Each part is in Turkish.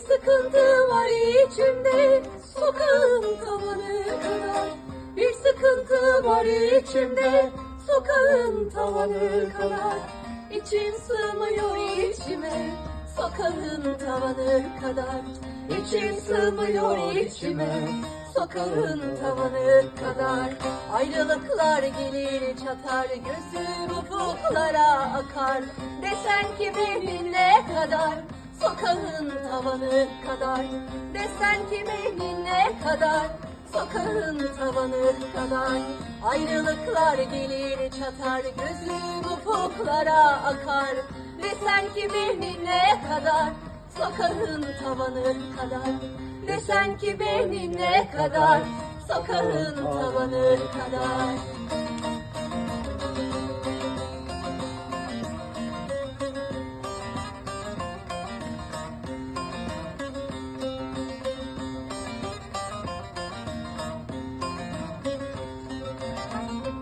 sıkıntı var içimde. Sokağın tavanı kadar Bir sıkıntı var içimde. Sokağın tavanı kadar. İçim sığmıyor içime. Sokağın tavanı kadar. İçim sığmıyor içime. Sokağın tavanı kadar. Ayrılıklar gelir çatar gözüm ufuklara akar. Desen ki benimle kadar sokağın tavanı kadar. Desen ki benimle kadar? Sokağın tavanı kadar. Ayrılıklar gelir çatar gözüm ufuklara akar. Desen ki benimle kadar? Sokağın tavanı kadar. Desen ki benimle kadar? Sokağın tavanı kadar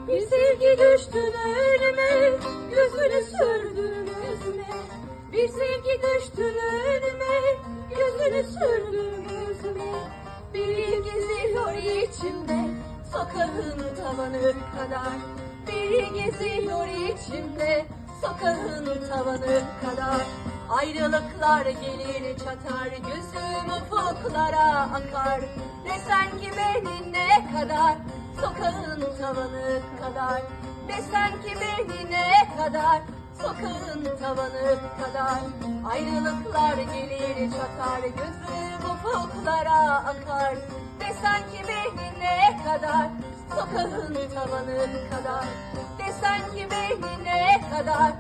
Bir sevgi düştü önüme, gözünü sürdün yüzüme. Bir sevgi düştü önüme, gözünü sürdün yüzüme. Bir geziyor içimde, sokağın tavanı kadar. Bir geziyor içimde, sokağın tavanı kadar. Ayrılıklar gelir çatar, gözüm ufuklara akar. Desen ki benimle kadar, sokağın tavanı kadar. Desen ki beni ne kadar. Sokağın tavanı kadar. Ayrılıklar gelir çatar. Gözüm ufuklara akar. Desen ki beni ne kadar. Sokağın tavanı kadar. Desen ki beni ne kadar